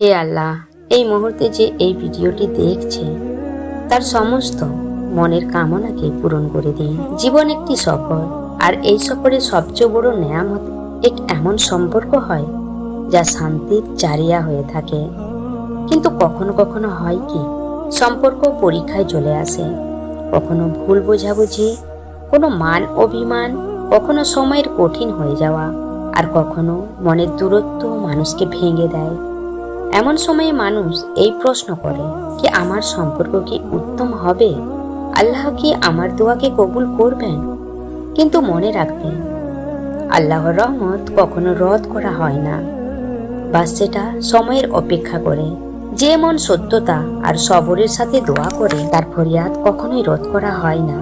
হে আল্লাহ, এই মুহূর্তে যে এই ভিডিওটি দেখছে, তার সমস্ত মনের কামনাকে পূরণ করে দিন। জীবন একটি সফর, আর এই সফরে সবচেয়ে বড় নেয়ামত এক এমন সম্পর্ক হয়, যা শান্তির চারিয়া হয়ে থাকে। কিন্তু কখনো কখনো হয় কি, সম্পর্ক পরীক্ষায় চলে আসে। কখনো ভুল বোঝাবুঝি, কোনো মান অভিমান, কখনো সময়ের কঠিন হয়ে যাওয়া, আর কখনো মনের দূরত্ব মানুষকে ভেঙে দেয়। এমন সময়ে মানুষ এই প্রশ্ন করে কি আমার সম্পর্ক কি উত্তম হবে? আল্লাহ কি আমার দোয়াকে কবুল করবেন? কিন্তু মনে রাখবেন, আল্লাহর রহমত কখনো রদ করা হয় না। বা সেটা সময়ের অপেক্ষা করে। যে মন সত্যতা আর সবরের সাথে দোয়া করে, তার ফরিয়াদ কখনোই রোধ করা হয় না।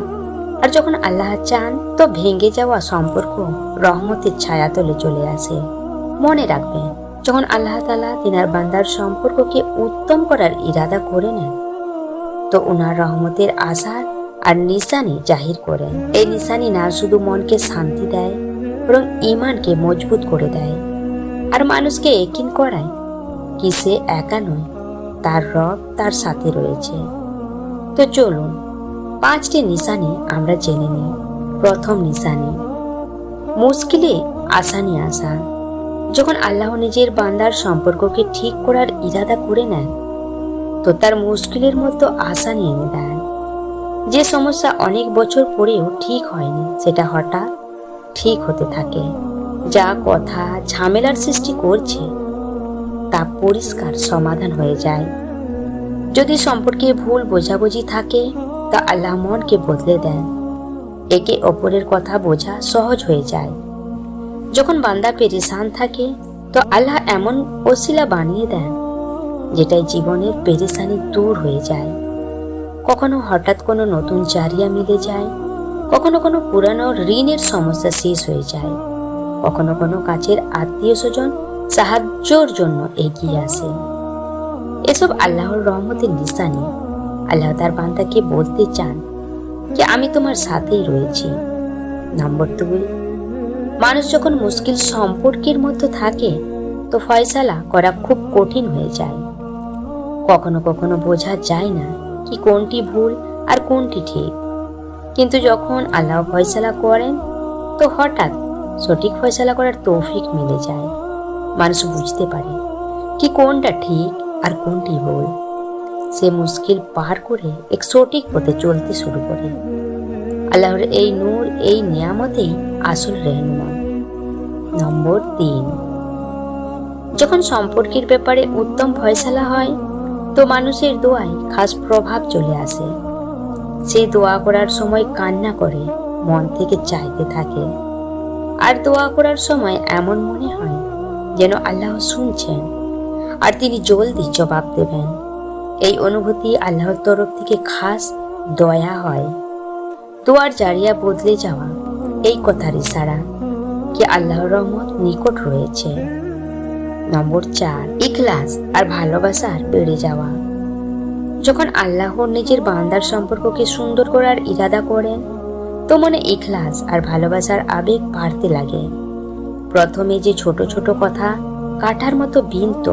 আর যখন আল্লাহ চান, তো ভেঙে যাওয়া সম্পর্ক রহমতের ছায়াতলে চলে আসে। মনে রাখবেন যখন আল্লাহ তালা তিনার বান্দার সম্পর্ককে উত্তম করার ইরাদা করে নেন, তো ওনার রহমতের আশার আর নিশানি জাহির করেন। এই নিশানি না শুধু মনকে শান্তি দেয়, বরং ইমানকে মজবুত করে দেয়। আর মানুষকে একিন করায় কি সে একা নয়, তার রব তার সাথে রয়েছে। তো চলুন, পাঁচটি নিশানি আমরা জেনে নিই। প্রথম নিশানি, মুশকিলে আসানি আসা যখন আল্লাহ নিজের বান্দার সম্পর্ককে ঠিক করার ইরাদা করে নেন, তো তার মুশকিলের মতো আসানি এনে দেন যে সমস্যা অনেক বছর পরেও ঠিক হয়নি, সেটা হঠাৎ ঠিক হতে থাকে। যা কথা ঝামেলার সৃষ্টি করছে, তা পরিষ্কার সমাধান হয়ে যায়। যদি সম্পর্কে ভুল বোঝাবুঝি থাকে, তা আল্লাহ মনকে বদলে দেন। একে অপরের কথা বোঝা সহজ হয়ে যায়। যখন বান্দা পেরেশান থাকে, তো আল্লাহ এমন ওসিলা বানিয়ে দেন, যেটাই জীবনের পেরেশানি দূর হয়ে যায়। কখনো হঠাৎ কোনো নতুন জারিয়া মিলে যায়, কখনো কোনো পুরানো ঋণের সমস্যা শেষ হয়ে যায়, কখনো কোনো কাছের আত্মীয় স্বজন সাহায্যর জন্য এগিয়ে আসে। এসব আল্লাহর রহমতের নিশানি। আল্লাহ তার বান্দাকে বলতে চান যে, আমি তোমার সাথেই রয়েছি। নম্বর দুই মানুষ যখন মুশকিল সম্পর্কের মধ্যে থাকে, তো ফয়সালা করা খুব কঠিন হয়ে যায়। কখনো কখনো বোঝা যায় না কি কোনটি ভুল আর কোনটি ঠিক। কিন্তু যখন আল্লাহ ফয়সালা করেন, তো হঠাৎ সঠিক ফয়সালা করার তৌফিক মিলে যায়। মানুষ বুঝতে পারে কি কোনটা ঠিক আর কোনটি ভুল। সে মুশকিল পার করে এক সঠিক পথে চলতে শুরু করে। আল্লাহর এই নূর, এই নিয়ামতেই আসল রেহনুমা। নম্বর তিন। যখন সম্পর্কের ব্যাপারে উত্তম ফয়সালা হয়, তো মানুষের দোয়ায় খাস প্রভাব চলে আসে। সে দোয়া করার সময় কান্না করে, মন থেকে চাইতে থাকে। আর দোয়া করার সময় এমন মনে হয়, যেন আল্লাহ শুনছেন, আর তিনি জলদি জবাব দেবেন। এই অনুভূতি আল্লাহর তরফ থেকে খাস দয়া হয়। দোয়ার জারিয়া বদলে যাওয়া। এই কথার ইশারা কি আল্লাহর রহমত নিকট রয়েছে। নম্বর চার, ইখলাস আর ভালোবাসার বেড়ে যাওয়া। যখন আল্লাহ নিজের বান্দার সম্পর্ককে সুন্দর করার ইরাদা করেন, তো মনে ইখলাস আর ভালোবাসার আবেগ বাড়তে লাগে। প্রথমে যে ছোট ছোট কথা কাঠার মতো বিনত,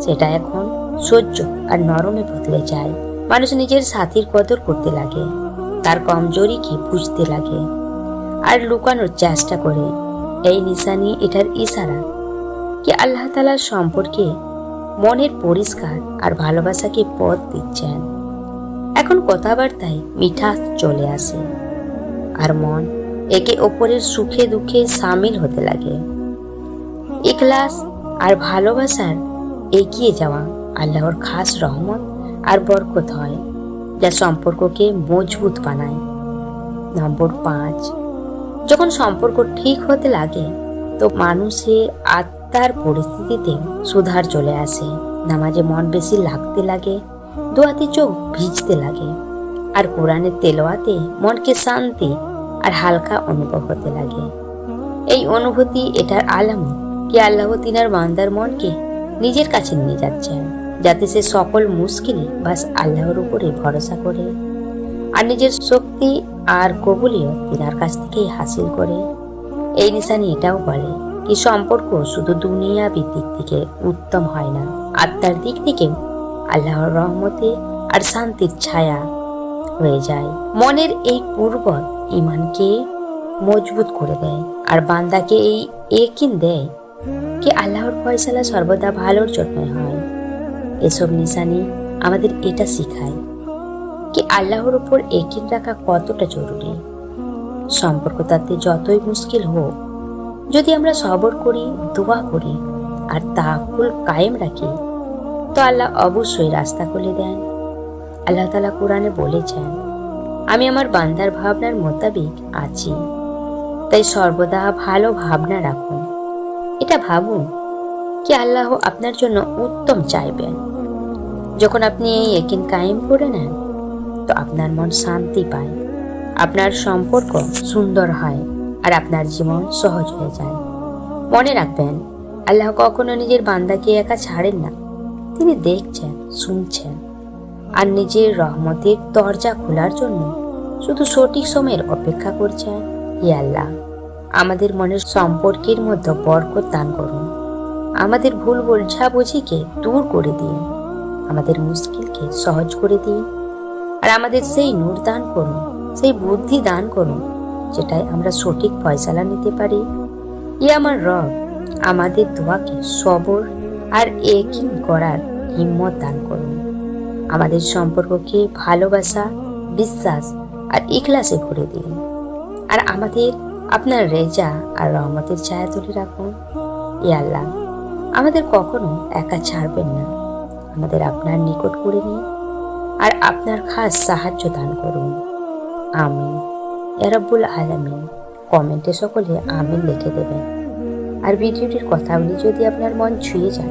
সেটা এখন সহ্য আর নরমে বদলে যায়। মানুষ নিজের সাথীর কদর করতে লাগে। তার কমজোরিকে বুঝতে লাগে। আর লুকানোর চেষ্টা করে। এই নিশানি এটার ইশারা। কি আল্লাহ তালার সম্পর্কে মনের পরিষ্কার আর ভালোবাসাকে পথ দিচ্ছেন। এখন কথাবার্তায় মিঠা চলে আসে। আর মন একে অপরের সুখে দুঃখে সামিল হতে লাগে। ইখলাস আর ভালোবাসার এগিয়ে যাওয়া আল্লাহর খাস রহমত আর বরকত হয়। যা সম্পর্ককে মজবুত বানায়। নম্বর পাঁচ, যখন সম্পর্ক ঠিক হতে লাগে, তো মানুষের আত্মার পরিস্থিতিতে সুধার চলে আসে। নামাজে মন বেশি লাগতে লাগে, দোয়াতে চোখ ভিজতে লাগে, আর কোরআনের তেলোয়াতে মনকে শান্তি আর হালকা অনুভব হতে লাগে। এই অনুভূতি এটার আলাম কি আল্লাহ তিনার বান্দার মনকে নিজের কাছে নিয়ে যাচ্ছেন। যাতে সে সকল মুশকিলে বাস আল্লাহর উপরে ভরসা করে আর নিজের শক্তি আর কবুলিও তিনার কাছ থেকেই হাসিল করে। এই নিশানি এটাও বলে কি সম্পর্ক শুধু দুনিয়া ভিত্তিক থেকে উত্তম হয় না, আত্মার দিক থেকেও আল্লাহর রহমতে আর শান্তির ছায়া হয়ে যায়। মনের এই পূর্বত ইমানকে মজবুত করে দেয় আর বান্দাকে এই একিন দেয় কি আল্লাহর ফয়সালা সর্বদা ভালোর জন্যই হয়। এসব নিশানি আমাদের এটা শেখায় কি আল্লাহর উপর একিন রাখা কতটা জরুরি। সম্পর্ক তাতে যতই মুশকিল হোক, যদি আমরা সবর করি, দোয়া করি, আর তা তাকুল কায়েম রাখি, তো আল্লাহ অবশ্যই রাস্তা খুলে দেন। আল্লাহ তালা কোরআনে বলেছেন, আমি আমার বান্দার ভাবনার মোতাবিক আছি। তাই সর্বদা ভালো ভাবনা রাখুন। এটা ভাবুন, কি আল্লাহ আপনার জন্য উত্তম চাইবেন। যখন আপনি এই একিন কায়েম করে নেন, তো আপনার মন শান্তি পায়, আপনার সম্পর্ক সুন্দর হয়, আর আপনার জীবন সহজ হয়ে যায়। মনে রাখবেন, আল্লাহ কখনো নিজের বান্দাকে একা ছাড়েন না। তিনি দেখছেন, শুনছেন, আর নিজের রহমতের দরজা খোলার জন্য শুধু সঠিক সময়ের অপেক্ষা করছেন। হে আল্লাহ, আমাদের মনের সম্পর্কের মধ্যে বরকত দান করুন। আমাদের ভুল বোঝাবুঝিকে দূর করে দিন। আমাদের মুশকিলকে সহজ করে দিন। আর আমাদের সেই নূর দান করুন, সেই বুদ্ধি দান করুন যেটাই আমরা সঠিক ফয়সালা নিতে পারি। ই আমার রব, আমাদের দোয়াকে সবর আর একিন করার হিম্মত দান করুন। আমাদের সম্পর্ককে ভালোবাসা, বিশ্বাস আর ইখলাসে ভরে দিন। আর আমাদের আপনার রেজা আর রহমতের ছায়া তুলে রাখুন। ই আল্লাহ, আমাদের কখনো একা ছাড়বেন না। আমাদের আপনার নিকট করে নিন আর আপনার খাস সাহায্য দান করুন। আমি এরাবুল আলমিন। কমেন্টে সকলে আমি লিখে দেবেন। আর ভিডিওটির কথাগুলি যদি আপনার মন ছুঁয়ে যায়,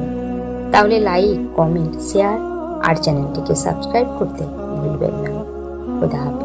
তাহলে লাইক, কমেন্ট, শেয়ার আর চ্যানেলটিকে সাবস্ক্রাইব করতে ভুলবেন না। খুদা হাফিজ।